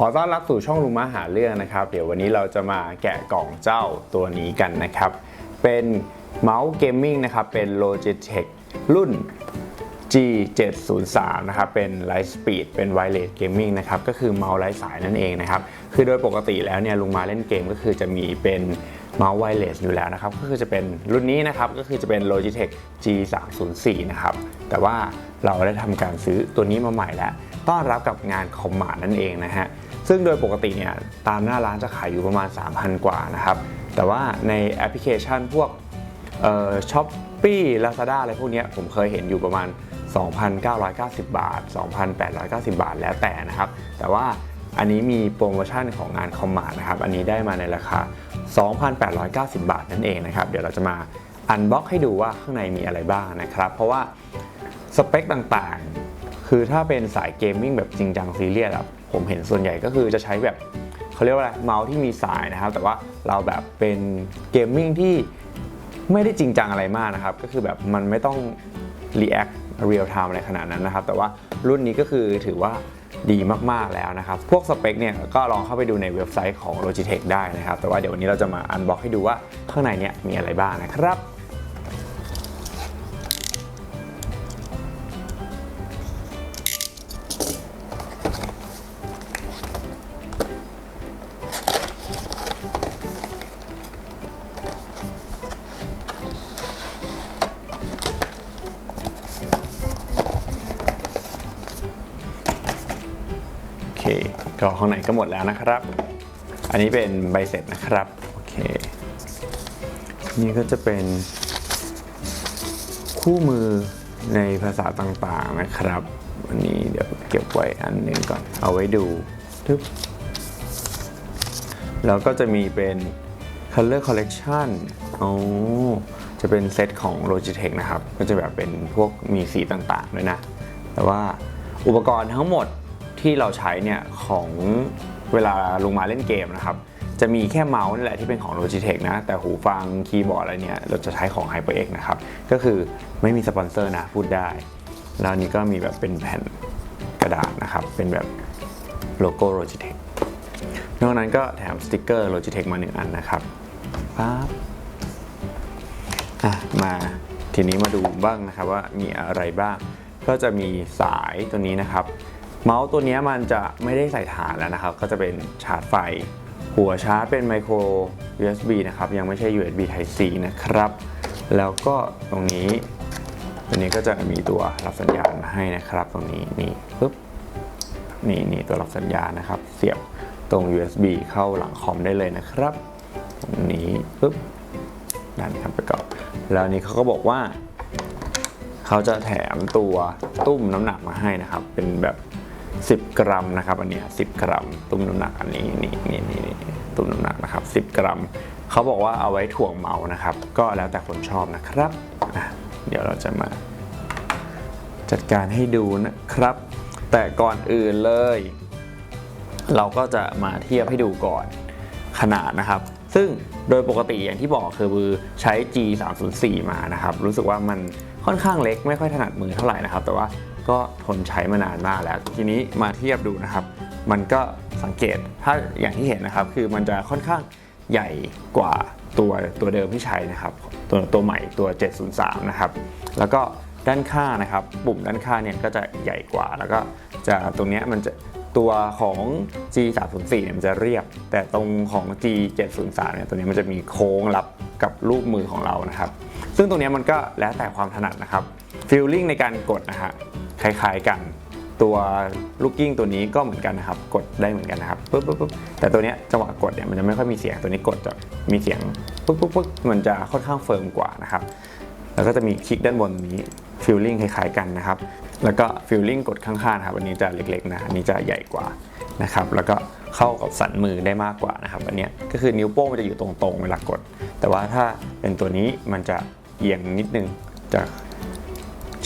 ขอต้อนรับสู่ช่องลุงมาหาเรื่องนะครับ เดี๋ยววันนี้เราจะมาแกะกล่องเจ้าตัวนี้กันนะครับ เป็นเมาส์เกมมิ่งนะครับ เป็น Logitech รุ่น G703 นะครับ เป็น Light Speed เป็น Wireless Gaming นะครับ ก็คือเมาส์ไร้สายนั่นเองนะครับ คือโดยปกติแล้วเนี่ยลุงมาเล่นเกมก็คือจะมีเป็นเมาส์ Wireless อยู่แล้วนะครับ ก็คือจะเป็นรุ่นนี้นะครับ ก็คือจะเป็น Logitech G304 นะครับ แต่ว่าเราได้ทำการซื้อตัวนี้มาใหม่แล้ว ต้อนรับกับงานคอมมานด์นั่นเองนะฮะ ซึ่งโดยปกติเนี่ยตามหน้าร้านจะขายอยู่ประมาณ 3,000 กว่านะครับ แต่ว่าในแอปพลิเคชันพวกช้อปปี้ลาซาด้าอะไรพวกนี้ผมเคยเห็นอยู่ประมาณ 2,990 บาท 2,890 บาทแล้วแต่นะครับ แต่ว่าอันนี้มีโปรโมชั่นของงานคอมมานด์นะครับ อันนี้ได้มาในราคา 2,890 บาทนั่นเองนะครับ เดี๋ยวเราจะมาอันบ็อกให้ดูว่าข้างในมีอะไรบ้างนะครับ เพราะว่าสเปคต่างๆ คือถ้าเป็นสายเกมมิ่งแบบจริงจังซีเรียสอะ ผมเห็นส่วนใหญ่ก็คือจะใช้แบบเขาเรียกว่าอะไรเมาส์ที่มีสายนะครับ แต่ว่าเราแบบเป็นเกมมิ่งที่ไม่ได้จริงจังอะไรมากนะครับ ก็คือแบบมันไม่ต้อง react real time อะไรขนาดนั้นนะครับ แต่ว่ารุ่นนี้ก็คือถือว่าดีมาก ๆ แล้วนะครับ พวกสเปคเนี่ยก็ลองเข้าไปดูในเว็บไซต์ของ Logitech ได้นะครับ แต่ว่าเดี๋ยววันนี้เราจะมาอันบ็อกให้ดูว่าข้างในเนี่ยมีอะไรบ้างนะครับ ก็ข้างในก็หมดแล้วนะครับ อันนี้เป็นใบเสร็จนะครับ โอเค นี่ก็จะเป็นคู่มือในภาษาต่างๆนะครับอันนี้เดี๋ยวเก็บไว้อันหนึ่งก่อน เอาไว้ดูทึบแล้วก็จะมีเป็น color collection อ๋อจะเป็นเซตของ Logitech นะครับ ก็จะแบบเป็นพวกมีสีต่างๆด้วยนะ แต่ว่าอุปกรณ์ทั้งหมด ที่เราใช้เนี่ยของเวลาลงมาเล่นเกมนะครับ จะมีแค่เมาส์นี่แหละที่เป็นของ Logitech นะ แต่หูฟังคีย์บอร์ดอะไรเนี่ย เราจะใช้ของ HyperX นะครับ ก็คือไม่มีสปอนเซอร์นะ พูดได้ แล้วนี้ก็มีแบบเป็นแผ่นกระดาษนะครับ เป็นแบบโลโก้ Logitech นอกนั้นก็แถมสติกเกอร์ Logitech มาหนึ่งอันนะครับปั๊บอะมาทีนี้มาดูบ้างนะครับว่ามีอะไรบ้าง ก็จะมีสายตัวนี้นะครับ เมาส์ตัวนี้มันจะไม่ได้ใส่ฐานแล้วนะครับ ก็จะเป็นชาร์จไฟ หัวชาร์จเป็นไมโคร USB นะครับ ยังไม่ใช่ USB Type C นะครับ แล้วก็ตรงนี้ตัวนี้ก็จะมีตัวรับสัญญาณมาให้นะครับ ตรงนี้นี่ปึ๊บนี่นี่ตัวรับสัญญาณนะครับ เสียบตรง USB เข้าหลังคอมได้เลยนะครับ ตรงนี้ปึ๊บด้านคำประกอบแล้วนนี้เขาก็บอกว่า เขาจะแถมตัวตุ้มน้ำหนักมาให้นะครับ เป็นแบบ 10 กรัมนะครับอันนี้ย10กรัม ตุ้มน้ำหนักอันนี้นี่นี่นี่ตุ้มน้ำหนักนะครับ 10 กรัม เขาบอกว่าเอาไว้ถ่วงเมาส์นะครับ ก็แล้วแต่คนชอบนะครับเดี๋ยวเราจะมา จัดการให้ดูนะครับ แต่ก่อนอื่นเลย เราก็จะมาเทียบให้ดูก่อนขนาดนะครับ ซึ่งโดยปกติอย่างที่บอกคือใช้ G 3 0 4มานะครับ รู้สึกว่ามันค่อนข้างเล็กไม่ค่อยถนัดมือเท่าไหร่นะครับ แต่ว่า ก็ทนใช้มานานมากแล้ว ทีนี้มาเทียบดูนะครับ มันก็สังเกตถ้าอย่างที่เห็นนะครับ คือมันจะค่อนข้างใหญ่กว่าตัวตัวเดิมที่ใช้นะครับ ตัวตัวใหม่ตัว 703 นะครับ แล้วก็ด้านข้างนะครับ ปุ่มด้านข้างเนี่ยก็จะใหญ่กว่า แล้วก็จะตรงนี้มันจะ ตัวของ G 3 0 4 เนี่ยมันจะเรียบ แต่ตรงของ G 7 0 3 เนี่ยตัวนี้มันจะมีโค้งรับกับรูปมือของเรานะครับ ซึ่งตรงนี้มันก็แล้วแต่ความถนัดนะครับฟีลลิ่งในการกดนะฮะคล้ายๆกันตัวลูกกิ้งตัวนี้ก็เหมือนกันนะครับ กดได้เหมือนกันนะครับปึ๊บปึ๊บปึ๊บแต่ตัวเนี้ยจังหวะกดเนี่ยมันจะไม่ค่อยมีเสียงตัวนี้กดจะมีเสียงปึ๊บปึ๊บปึ๊บมันจะค่อนข้างเฟิร์มกว่านะครับ แล้วก็จะมีคลิกด้านบนนี้ฟิลลิ่งคล้ายๆกันนะครับ แล้วก็ฟิลลิ่งกดข้างๆครับอันนี้จะเล็กๆนะอันนี้จะใหญ่กว่านะครับแล้วก็เข้ากับสันมือได้มากกว่านะครับอันเนี้ยก็คือนิ้วโป้งมันจะอยู่ตรงๆเวลากด แต่ว่าถ้าเป็นตัวนี้มันจะเอียงนิดนึงจะ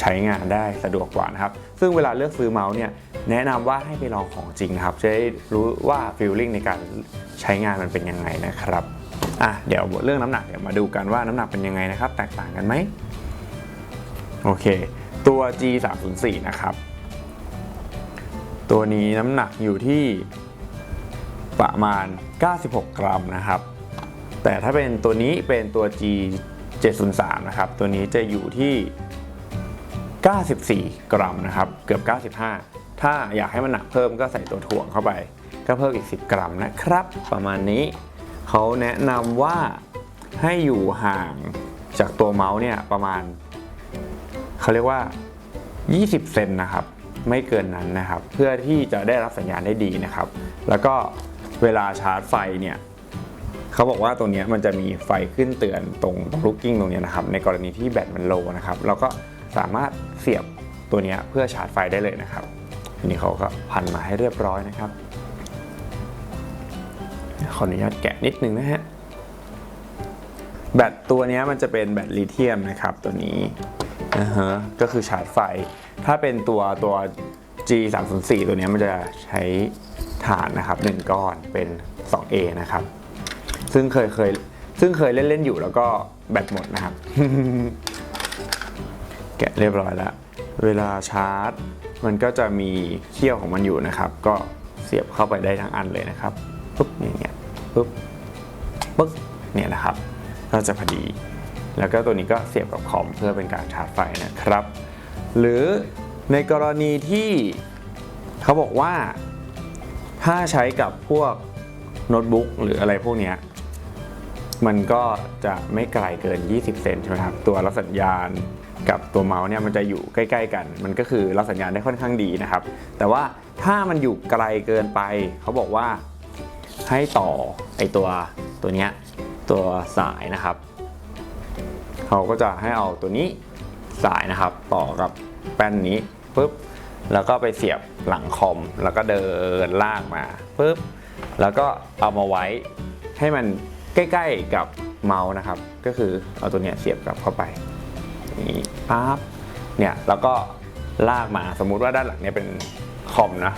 ใช้งานได้สะดวกกว่านะครับ ซึ่งเวลาเลือกซื้อเมาส์เนี่ยแนะนำว่าให้ไปลองของจริงนะครับจะได้รู้ว่าฟิลลิ่งในการใช้งานมันเป็นยังไงนะครับอะเดี๋ยวเรื่องน้ำหนักเดี๋ยวมาดูกันว่าน้ำหนักเป็นยังไงนะครับ แตกต่างกันไหมโอเค ตัว G 3 0 4นะครับ ตัวนี้น้ำหนักอยู่ที่ประมาณ 96 กรัมนะครับ แต่ถ้าเป็นตัวนี้เป็นตัว G 703นะครับ ตัวนี้จะอยู่ที่ 94 กรัมนะครับ เกือบ 95 ถ้าอยากให้มันหนักเพิ่มก็ใส่ตัวถ่วงเข้าไป ก็เพิ่มอีก 10 กรัมนะครับ ประมาณนี้ เขาแนะนำว่าให้อยู่ห่างจากตัวเมาส์เนี่ยประมาณ เขาเรียกว่า 20 เซนนะครับ ไม่เกินนั้นนะครับ เพื่อที่จะได้รับสัญญาณได้ดีนะครับ แล้วก็เวลาชาร์จไฟเนี่ยเขาบอกว่าตรงนี้มันจะมีไฟขึ้นเตือนตรงตรงลูกกิ้งตรงนี้นะครับ ในกรณีที่แบตมันโลนะครับเราก็สามารถเสียบตัวนี้เพื่อชาร์จไฟได้เลยนะครับนี้เขาก็พันมาให้เรียบร้อยนะครับขออนุญาตแกะนิดนึงนะฮะแบตตัวนี้มันจะเป็นแบตลิเธียมนะครับตัวนี้ ฮะก็คือชาร์จไฟ ถ้าเป็นตัวตัว G 3 0 4ตัวเนี้ยมันจะใช้ฐานนะครับ1ก้อนเป็น 2A นะครับ ซึ่งเคยเคยซึ่งเคยเล่นเล่นอยู่แล้วก็แบตหมดนะครับ แกะเรียบร้อยแล้ว เวลาชาร์จ มันก็จะมีเขี้ยวของมันอยู่นะครับ ก็เสียบเข้าไปได้ทั้งอันเลยนะครับปุ๊บอย่างเงี้ยปุ๊บปึ๊กเนี่ยนะครับ ก็จะพอดี แล้วก็ตัวนี้ก็เสียบกับคอมเพื่อเป็นการชาร์จไฟนะครับ หรือในกรณีที่เขาบอกว่าถ้าใช้กับพวกโน้ตบุ๊กหรืออะไรพวกนี้มันก็จะไม่ไกลเกิน 20 เซนใช่ไหมครับ ตัวรับสัญญาณกับตัวเมาส์เนี่ยมันจะอยู่ใกล้ ๆ กัน มันก็คือรับสัญญาณได้ค่อนข้างดีนะครับ แต่ว่าถ้ามันอยู่ไกลเกินไป เขาบอกว่าให้ต่อไอตัวตัวเนี้ยตัวสายนะครับ เขาก็จะให้เอาตัวนี้สายนะครับ ต่อกับแป้นนี้ปุ๊บแล้วก็ไปเสียบหลังคอม แล้วก็เดินลากมาปุ๊บแล้วก็เอามาไว้ให้มันใกล้ๆกับเมาส์นะครับ ก็คือเอาตัวเนี้ยเสียบกลับเข้าไปนี้ปั๊บเนี่ยแล้วก็ลากมาสมมุติว่าด้านหลังเนี่ยเป็นคอมนะ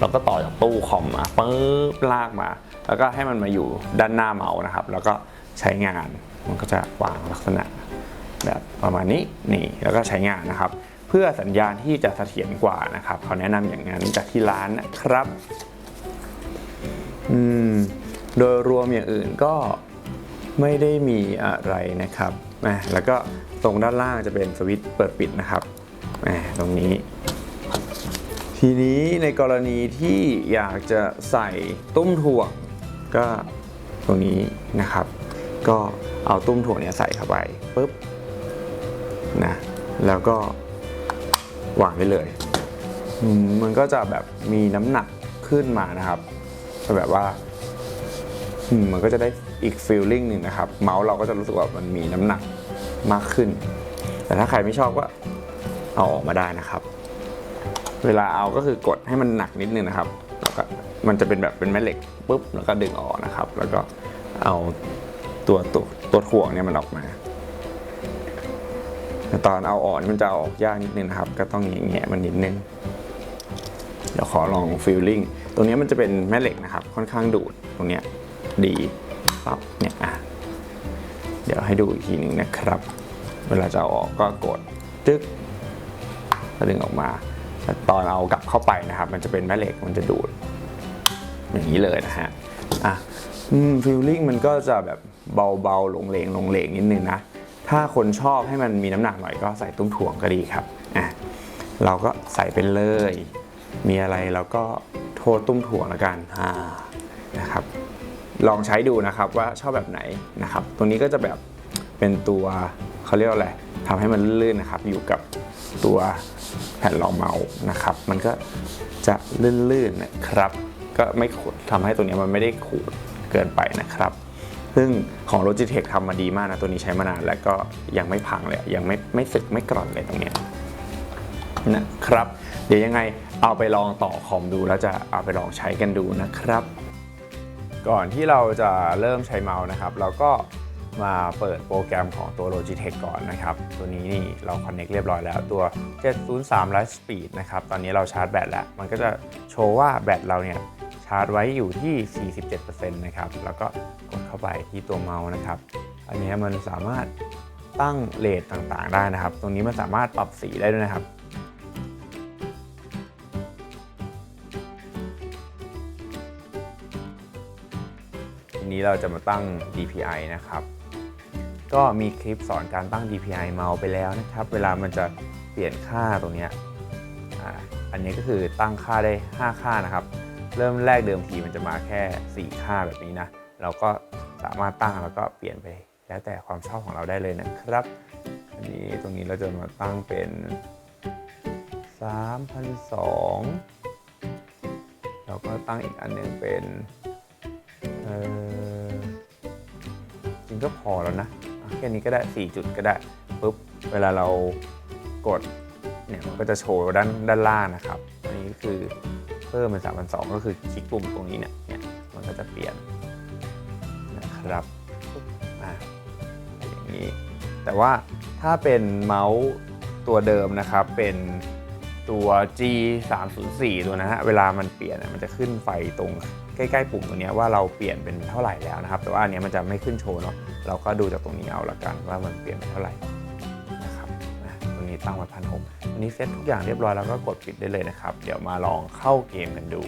เราก็ต่อจากตู้คอมมาปุ๊บลากมา แล้วก็ให้มันมาอยู่ด้านหน้าเมาส์นะครับ แล้วก็ใช้งานมันก็จะวางลักษณะ แบบประมาณนี้นี่แล้วก็ใช้งานนะครับ เพื่อสัญญาณที่จะเสถียรกว่านะครับเขาแนะนำอย่างนั้นจากที่ร้านนะครับอืมโดยรวมอย่างอื่นก็ไม่ได้มีอะไรนะครับอ่แล้วก็ตรงด้านล่างจะเป็นสวิตช์เปิดปิดนะครับอ่ตรงนี้ ทีนี้ในกรณีที่อยากจะใส่ตุ้มถ่วงก็ตรงนี้นะครับ ก็เอาตุ้มถ่วงเนี่ยใส่เข้าไปปุ๊บ นะแล้วก็วางได้เลย มันก็จะแบบมีน้ำหนักขึ้นมานะครับแบบว่ามมันก็จะได้อีกฟีลลิ่งหนึ่งนะครับ เมาส์เราก็จะรู้สึกว่ามันมีน้ำหนักมากขึ้น แต่ถ้าใครไม่ชอบก็เอาออกมาได้นะครับ เวลาเอาก็คือกดให้มันหนักนิดนึงนะครับแล้วก็มันจะเป็นแบบเป็นแม่เหล็กปุ๊บแล้วก็ดึงออกนะครับ แล้วก็เอาตัวตัวตัวถ่วงเนี่ยมันออกมา แต่ตอนเอาออกนี่มันจะออกยากนิดนึงนะครับ ก็ต้องแงะมันนิดนึง เดี๋ยวขอลองฟีลลิ่ง ตรงนี้มันจะเป็นแม่เหล็กนะครับ ค่อนข้างดูด ตรงเนี้ยดีปั๊บเนี่ยอะเดี๋ยวให้ดูอีกทีหนึ่งนะครับ เวลาจะเอาออกก็กดตึ๊กก็ดึงออกมาแต่ตอนเอากลับเข้าไปนะครับ มันจะเป็นแม่เหล็กมันจะดูด อย่างนี้เลยนะฮะอะฟิลลิ่งมันก็จะแบบเบาๆหลงเหลงหลงเหลงนิดนึงนะ ถ้าคนชอบให้มันมีน้ำหนักหน่อยก็ใส่ตุ้มถ่วงก็ดีครับอะเราก็ใส่ไปเลย มีอะไรเราก็โทษตุ้มถ่วงล้วกันอ่านะครับ ลองใช้ดูนะครับว่าชอบแบบไหนนะครับ ตรงนี้ก็จะแบบเป็นตัวเขาเรียกว่าอะไรทำให้มันลื่นๆนะครับ อยู่กับตัวแผ่นรองเมาส์นะครับ มันก็จะลื่นๆนะครับ ก็ไม่ขูดทำให้ตัวนี้มันไม่ได้ขูดเกินไปนะครับ ซึ่งของ Logitech ทำมาดีมากนะ ตัวนี้ใช้มานานแล้วก็ยังไม่พังเลย ยังไม่ไม่สึกไม่กร่อนเลยตรงเนี้ยนะครับ เดี๋ยวยังไงเอาไปลองต่อคอมดูแล้วจะเอาไปลองใช้กันดูนะครับ ก่อนที่เราจะเริ่มใช้เมาส์นะครับ เราก็มาเปิดโปรแกรมของตัว Logitech ก่อนนะครับ ตัวนี้นี่เรา Connect เรียบร้อยแล้วตัว 703 Light Speed นะครับ ตอนนี้เราชาร์จแบตแล้ว มันก็จะโชว์ว่าแบตเราเนี่ย ชาร์จไว้อยู่ที่ 47%นะครับแล้วก็กดเข้าไปที่ตัวเมาส์นะครับ อันนี้มันสามารถตั้งเลทต่างๆได้นะครับ ตรงนี้มันสามารถปรับสีได้ด้วยนะครับทีนี้เราจะมาตั้ง DPI นะครับ ก็มีคลิปสอนการตั้ง DPI เมาส์ไปแล้วนะครับ เวลามันจะเปลี่ยนค่าตรงนี้อันนี้ก็คือตั้งค่าได้ 5 ค่านะครับ เริ่มแรกเดิมทีมันจะมาแค่ 4 ค่าแบบนี้นะ เราก็สามารถตั้งแล้วก็เปลี่ยนไป แล้วแต่ความชอบของเราได้เลยนะครับ อันนี้ตรงนี้เราจะมาตั้งเป็น3,002แล้วก็ตั้งอีกอันหนึ่งเป็นเออจริงก็พอแล้วนะอะแค่นี้ก็ได้ 4 จุดก็ได้ปุ๊บเวลาเรากดเนี่ยมันก็จะโชว์ด้านด้านล่างนะครับ อันนี้คือ เพิ่มเป็น3,002ก็คือคลิกปุ่มตรงนี้เนี่ยเนี่ยมันก็จะเปลี่ยนนะครับอะอย่างนี้ แต่ว่าถ้าเป็นเมาส์ตัวเดิมนะครับเป็นตัว G 3 0 4ตัวนะฮะเวลามันเปลี่ยนมันจะขึ้นไฟตรงใกล้ๆปุ่มตัวนี้ว่าเราเปลี่ยนเป็นเท่าไหร่แล้วนะครับ แต่ว่าอันเนี้ยมันจะไม่ขึ้นโชว์เนาะเราก็ดูจากตรงนี้เอาละกันว่ามันเปลี่ยนเป็นเท่าไหร่ ตั้งไว้พันหกอันนี้เซ็ตทุกอย่างเรียบร้อยแล้วก็กดปิดได้เลยนะครับ เดี๋ยวมาลองเข้าเกมกันดู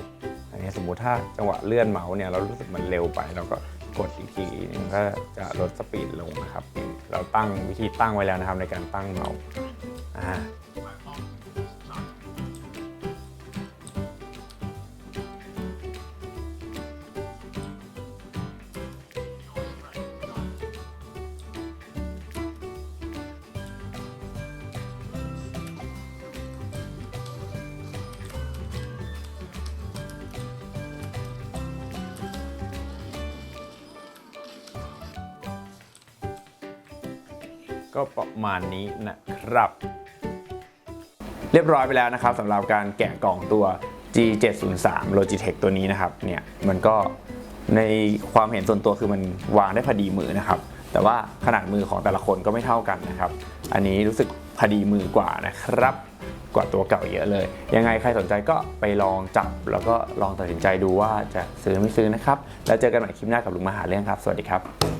อันนี้สมมุติถ้าจังหวะเลื่อนเมาส์เนี่ยเรารู้สึกมันเร็วไปเราก็กดอีกทีนึงก็จะลดสปีดลงนะครับ เราตั้งวิธีตั้งไว้แล้วนะครับในการตั้งเมาส์อ่า ก็ประมาณนี้นะครับ เรียบร้อยไปแล้วนะครับสำหรับการแกะกล่องตัว G703 Logitech ตัวนี้นะครับเนี่ยมันก็ในความเห็นส่วนตัวคือมันวางได้พอดีมือนะครับ แต่ว่าขนาดมือของแต่ละคนก็ไม่เท่ากันนะครับ อันนี้รู้สึกพอดีมือกว่านะครับ กว่าตัวเก่าเยอะเลย ยังไงใครสนใจก็ไปลองจับ แล้วก็ลองตัดสินใจดูว่าจะซื้อไม่ซื้อนะครับ แล้วเจอกันใหม่คลิปหน้ากับลุงมหาเรื่องครับ สวัสดีครับ